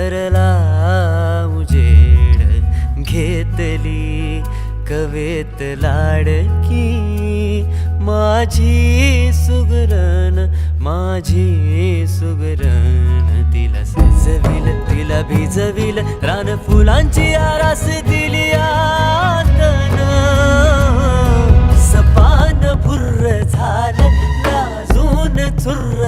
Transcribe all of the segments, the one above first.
धरला उजेड. घेतली कवेत लाडकी. माझी सुगरण माझी सुगरण. तिला सजविल तिला भिजविल रान फुलांची आरास दिली आतन. सपान भुर्र झालं लाजून चुर्र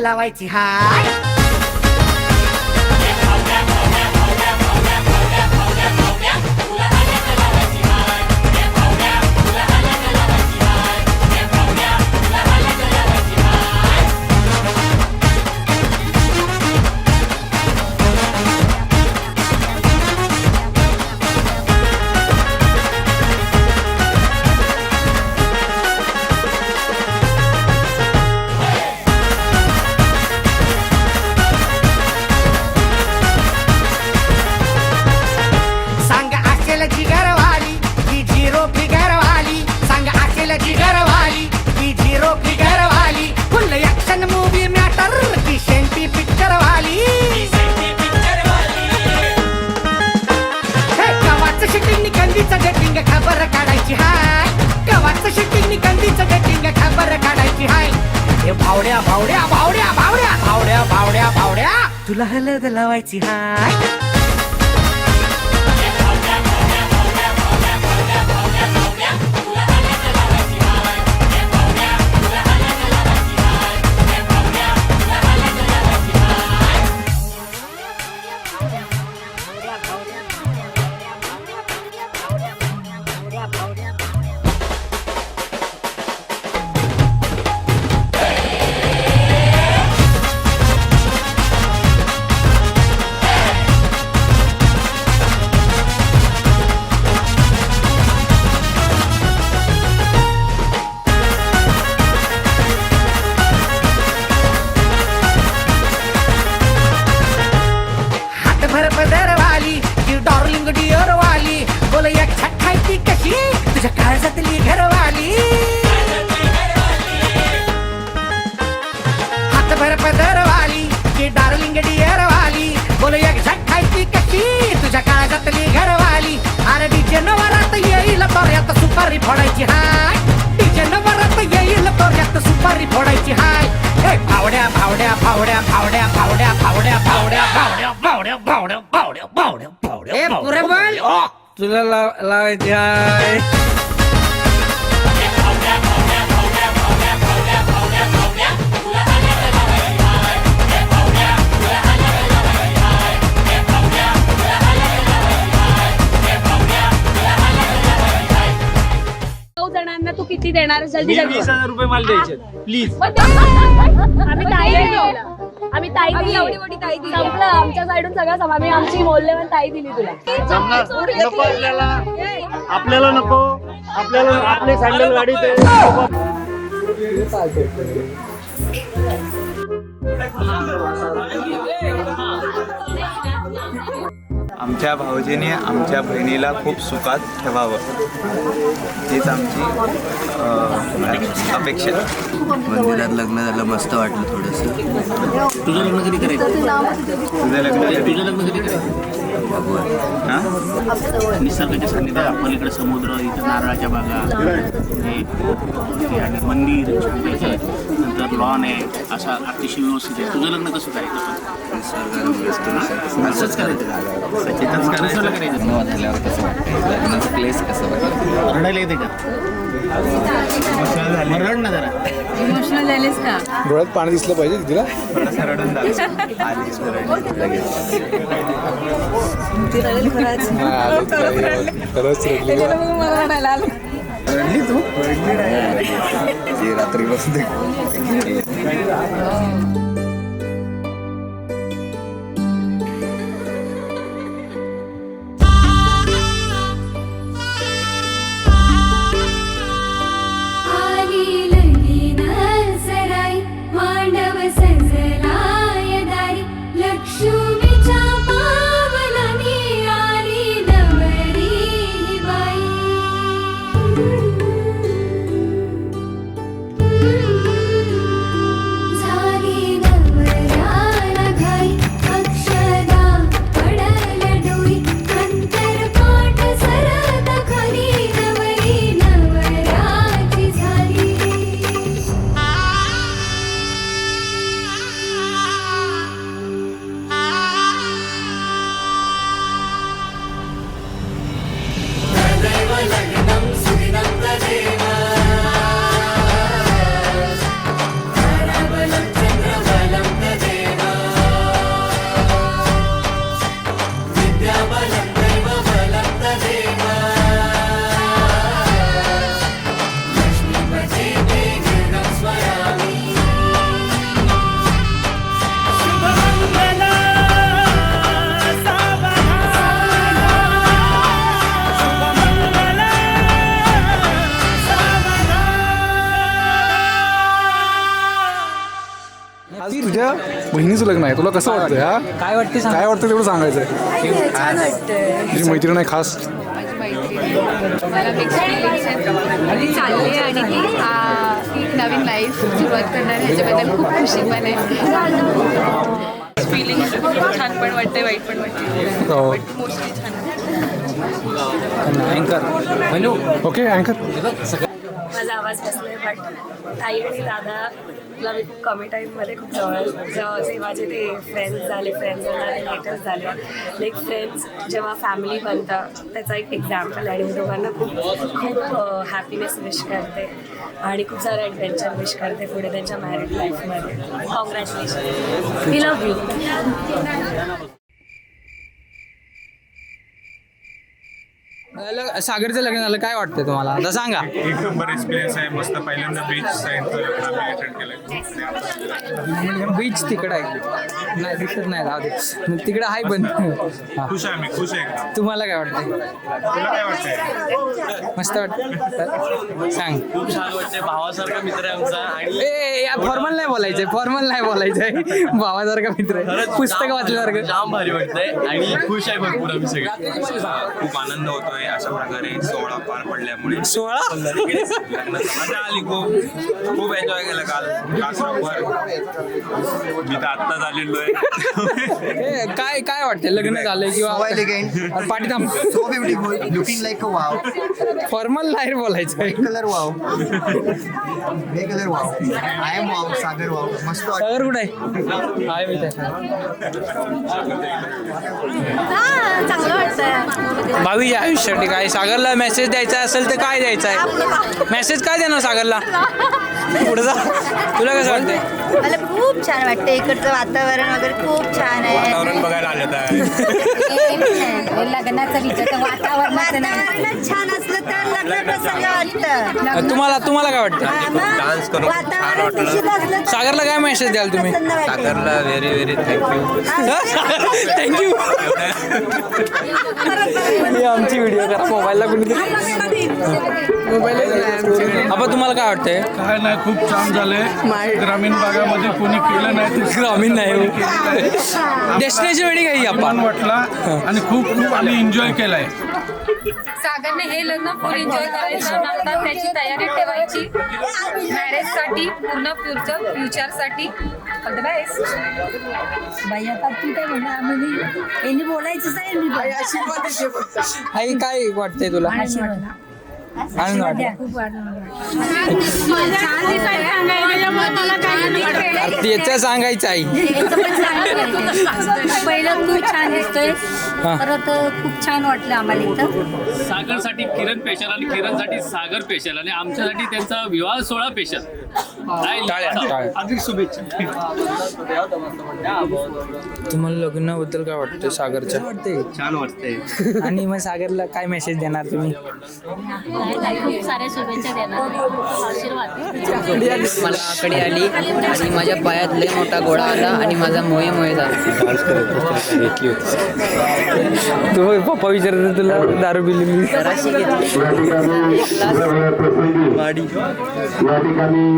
लावायची हाय तुला हलद लावायची हाय. सुपारी फोडायची हाय तिच्या नवरात येईल तोऱ्यात सुपारी फोडायची हाय हे भावड्या भावड्या भावड्या भावड्या भावड्या भावड्या भावड्या भावड्या भावड्या भावड्या भावड्या भावड्या भावड्या पुरे तुला लावायची हाय देणार जल्दी जल्दी वीस हजार रुपये मला द्यायचे प्लीज आम्ही ताई दिली. आम्ही ताई दिली. एवढी मोठी ताई दिली. संपलं. आमच्या साईडून सगळं सम आम्ही आमची मौल्यवान ताई दिली तुला. नको आपल्याला. आपल्याला नको. आपल्याला आपले सँडल गाडी ते आमच्या भाऊजीने आमच्या बहिणीला खूप सुखात ठेवावं. हीच आमची अं, अपेक्षा. मंदिरात लग्न झालं मस्त वाटलं थोडंसं. तुझं लग्न कधी करायचं? तुझं लग्न तुझं लग्न कधी करायचं? हां? निसर्गाच्या सान्निध्यात पलीकडे समुद्र इथं नारळाच्या बागा हे आणि मंदिर. नंतर लॉन आहे असा अतिशय व्यवस्थित आहे. तुझं लग्न कसं करायचं? असंच करायचं का? सचितच दुसऱ्याला करायचं करायचं झाल्यावर कसं वाटतं लग्नाचं प्लेस कसं वाटतं रडायला येते का मग रड ना जरा डोळ्यात पाणी दिसलं पाहिजे तिला. रडून खरंच रडली तू? रात्री बसते. आज तुझ्या बहिणीचं लग्न आहे. तुला कसं वाटतंय हा? काय वाटते काय वाटतं तेवढं सांगायचंय तुझी मैत्रीण आहे खास. चालली आणि ती आ, एक नवीन लाईफ सुरुवात करणार आहे. ह्याच्याबद्दल खूप खुशी पण आहे. फिलिंग्स छान पण वाटते वाईट पण वाटते हो. बट मोस्टली छान ओके अँकर. माझा आवाज बसलाय बट ताई आणि दादाला मी खूप कमी टाईममध्ये खूप जवळ जेव्हा जे माझे ते फ्रेंड्स झाले फ्रेंड्स झाले रिलेटिव्ह झाले. लाईक फ्रेंड्स जेव्हा फॅमिली बनतं त्याचा एक एक्झाम्पल आहे. आणि मी दोघांना खूप खूप हॅपीनेस विश करते. आणि खूप सारं ॲडव्हेंचर विश करते पुढे त्यांच्या मॅरिड लाईफमध्ये कॉंग्रॅच्युलेशन वी लव्ह यू सागरचं लग्न झालं काय वाटतं तुम्हाला? आता सांगा. एक नंबर एक्सपिरियन्स आहे मस्त. पहिल्यांदा बीच अटेंड केलंय. बीच तिकडं आहे. नाही दिसत नाही राहू दे. तिकडं आहे पण. हा. खुश आहे आम्ही खुश आहे एकदम. तुम्हाला काय वाटतंय? तुला काय वाटतंय? मस्त वाटत सांग. खूप छान वाटते भावासारखा मित्र आहे आमचा. आणि ए या फॉर्मल नाही बोलायचंय फॉर्मल नाही बोलायचंय. भावासारखा मित्र आहे. पुस्तक वाचल्यासारखं. जाम भारी वाटतंय. आणि खुश आहे भरपूर आम्ही सगळे. खूप आनंद होतोय. होय अशा प्रकारे सोहळा पार पडल्यामुळे. सोळा लग्नात मजा आली खूप. खूप एन्जॉय केलं काल. कासरावर मी तर आत्ताच आलेलो आहे. काय काय वाटतं लग्न झालंय किंवा अरे, पाठी थांब. So beautiful, looking like a wow. Formal नाही बोलायचं. Color wow. Grey color wow. I am wow, Sagar wow. मस्त वाटतं. सागर कुठे आहे? हाय मी चांगलं वाटतंय. भावीच्या आयुष्यासाठी काय सागरला मेसेज द्यायचा असेल तर काय द्यायचा आहे? मेसेज काय देणार सागरला? पुढे जा. तुला कसं वाटतंय? मला खूप छान वाटतं इकडचं वातावरण वगैरे खूप छान आहे. वातावरण बघायला आलं आहे लग्नाचं विचार वातावरणाचं वातावरणच छान असलं तर लग्न प्रसंग वाटतं. तुम्हाला तुम्हाला काय वाटतं? डान्स करून छान वातावरण वाटलं. दूषित असलं तर सागरला काय मेसेज द्याल तुम्ही? प्रसन्न वाटतं. सागरला very very thank you thank you ही आमची व्हिडिओ करा. मोबाईलला कुठेतरी आपण तुम्हाला काय वाटतंय? काय नाही. खूप छान झालंय. ग्रामीण भागामध्ये कोणी केलं नाही ते ग्रामीण नाही डेस्टिनेशन वेळी काही आपण. वाटला आणि खूप खूप आम्ही एन्जॉय केलाय. सागरने हे लग्न फुल एन्जॉय करायचं. नंतर त्याची तयारी ठेवायची. मॅरेजसाठी पूर्ण फ्युचर फ्युचरसाठी ऑल द बेस्ट बाई आता तू काय म्हणा आम्ही यांनी बोलायचंच आहे आई काय वाटतंय तुला? त्याचं सांगायचं आई पहिलं खूप छान दिसतोय. हा. परत खूप छान वाटलं आम्हाला इथं. सागरसाठी किरण पेशल आणि किरणसाठी सागर पेशल आणि आमच्यासाठी त्यांचा विवाह सोहळा पेशल टाळ्या, टाळ्या. अधिक शुभेच्छा. तुम्हाला लग्नाबद्दल काय वाटतं सागरच्या वाटतंय. छान वाटतंय. आणि मग सागरला काय मेसेज देणार तुम्ही? खूप साऱ्या शुभेच्छा देणार आशीर्वाद मला आकडे आली आणि माझ्या पायात लय मोठा गोळा आला आणि माझा मोये मोये झाला. तू पप्पा विचारत तुला दारू पिली मी.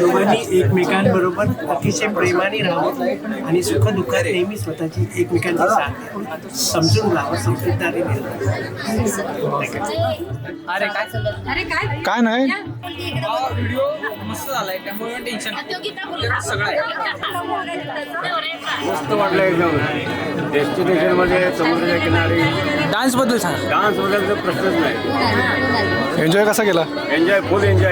दोघांनी एकमेकांबरोबर अतिशय प्रेमाने राहावं आणि सुख दुःखात नेहमी स्वतःची एकमेकांची साथ समजून घ्यावं समजूतदारीने अरे काय? अरे काय? काय नाही. व्हिडिओ मस्त झालाय त्यामुळे टेन्शन सगळं आहे. मस्त वाटलं एकदम. डेस्टिनेशनमध्ये समुद्राच्या किनारी. डान्सबद्दल सांग. डान्स वगैरेचा प्रश्नच नाही. एन्जॉय कसा केला? एन्जॉय फुल एन्जॉय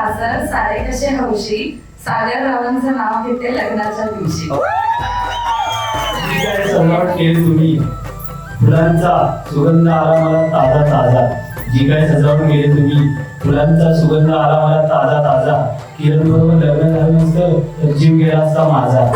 सासर सारे कसे हौशी? सागर रावांचं नाव घेते लग्नाच्या दिवशी. सजावट केली तुम्ही. फुलांचा सुगंध आला मला ताजा ताजा. जी काय सजावट केली तुम्ही फुलांचा सुगंध आला मला ताजा ताजा. किरण बरोबर लग्न झालं नसतं तर जीव गेला असता माझा.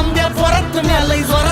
ಸಂಧ್ಯಾ ಹೊರತ್ ಮೇಲೆ ಜ್ವರ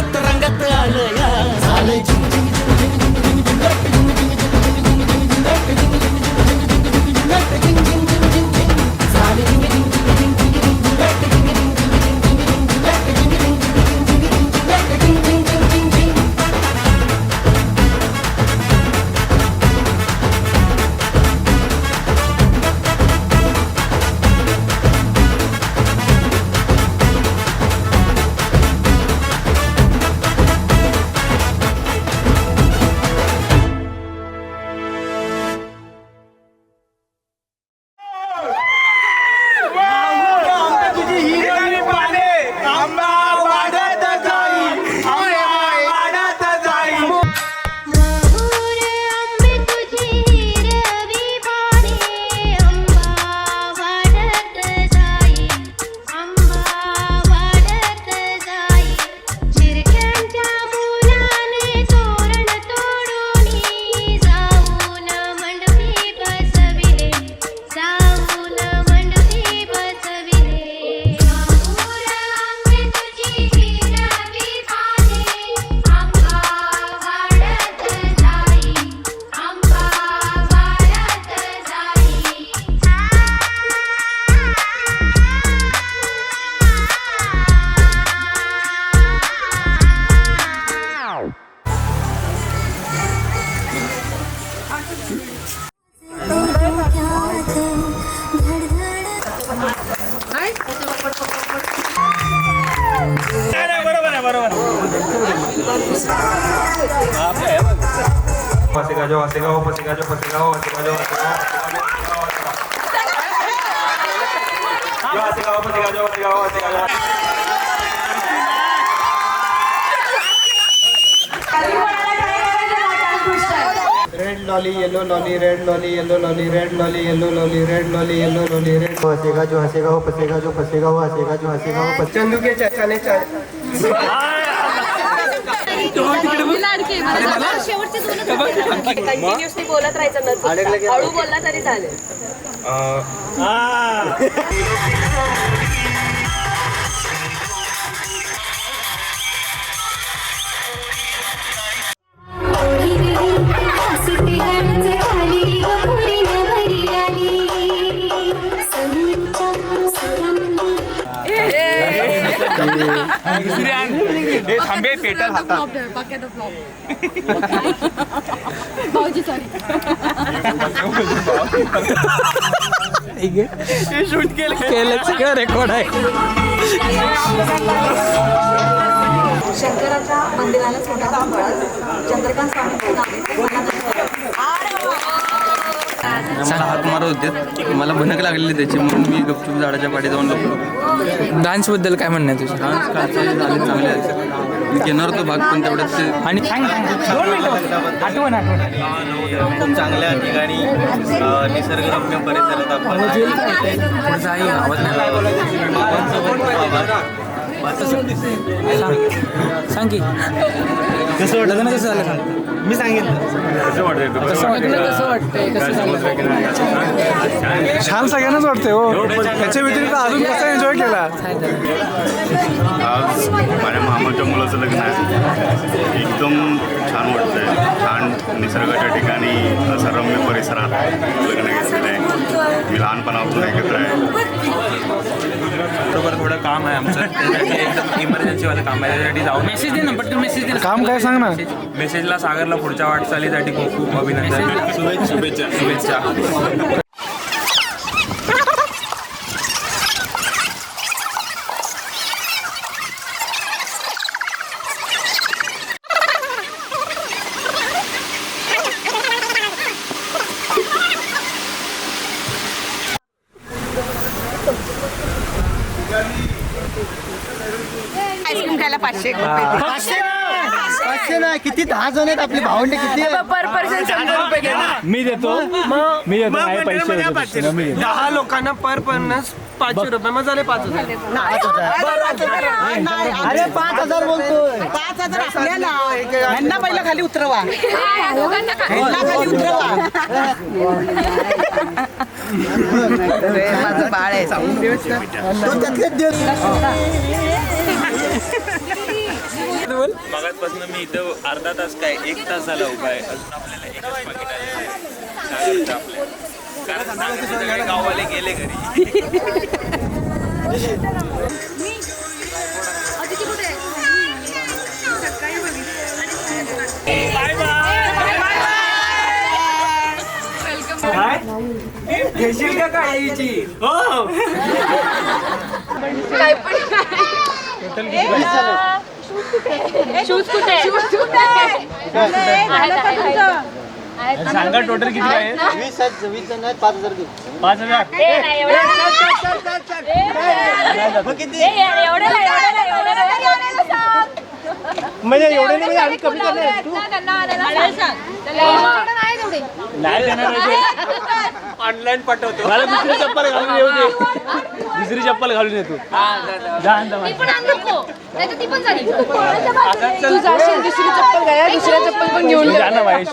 yellow lolly red lolly yellow lolly red lolly yellow lolly red lolly yellow lolly red हंसेगा जो हंसेगा वो फंसेगा जो फंसेगा वो हंसेगा जो हंसेगा वो फंसेगा चंदू के चाचा ने कंटिन्युअसली बोलत राहायचं नसतं हळू बोलला तरी चालेल. थांबे पेटल हातात. भाऊजी सॉरी शूट केलं केलं सगळं रेकॉर्ड आहे. शंकराच्या मंदिराला छोटा चंद्रकांत मला हात मारत होते. मला भनक लागलेली त्याची म्हणून मी गपचूप झाडाच्या पाठी जाऊन बसलो डान्सबद्दल काय म्हणणं आहे तुझं? डान्स झाले चांगले आहेत मी घेणार होतो भाग पण तेवढ्यात ते आणि आठवण आठवण. खूप चांगल्या ठिकाणी निसर्गरम्य परिसरात आपण आवाज नाही. सांग की. कसं वाटलं लग्न कसं झालं मी सांगितलं कसं वाटतं कसं वाटलं कसं वाटतंय? कसं झालं? छान सगळ्यांनाच वाटतंय हो. त्याच्या व्यतिरिक्त अजून कसा एन्जॉय केला? आज माझ्या मामाच्या मुलाचं लग्न आहे. एकदम छान वाटतंय. छान निसर्गाच्या ठिकाणी असं रम्य परिसरात लग्न घेतलेलं आहे. मी लहानपणापासून एकत्र आहे. बरोबर थोडं काम आहे आमचं. त्यासाठी एकदम इमर्जन्सीवालं काम आहे. त्यासाठी जाऊ मेसेज दे ना पटकन मेसेज दे ना. काम काय सांग ना. मेसेजला सागरला पुढच्या वाटचालीसाठी खूप खूप अभिनंदन. शुभेच्छा. शुभेच्छा. आईस्क्रीम खायला पाचशे पाचशे ना किती? दहा जण आहेत आपली भावंडे किती आहेत? पर पर्सन शंभर रुपये घे ना. मी देतो. मी देतो. माझे पैसे देतो मी देतो. दहा लोकांना पर पन्नास पाचशे रुपये. मग झाले पाच हजार. अरे पाच हजार. बोलतोय. पाच हजार आपल्याला. यांना पहिलं खाली उतरवा. यांना खाली उतरवा. माझं बाळ आहे मी इथं अर्धा तास काय एक तास झाला उभा आहे. अजून आपल्याला एकच पाकिट आलेलं आहे. सगळे गाववाले गेले घरी काय पण शूज कुठे सांगा टोटल किती आहे वीस आहेत वीस जण आहेत पाच हजार घेऊ पाच हजार म्हणजे एवढे नाही म्हणजे आम्ही कमी करणार तू? नाही देणार ऑनलाईन पाठवतो. मला दुसरी चप्पल घालून येऊ दे. दुसरी चप्पल घालून येतो तू. जाशील दुसरी चप्पल घ्या दुसऱ्या चप्पल पण घेऊन जा. ना बाई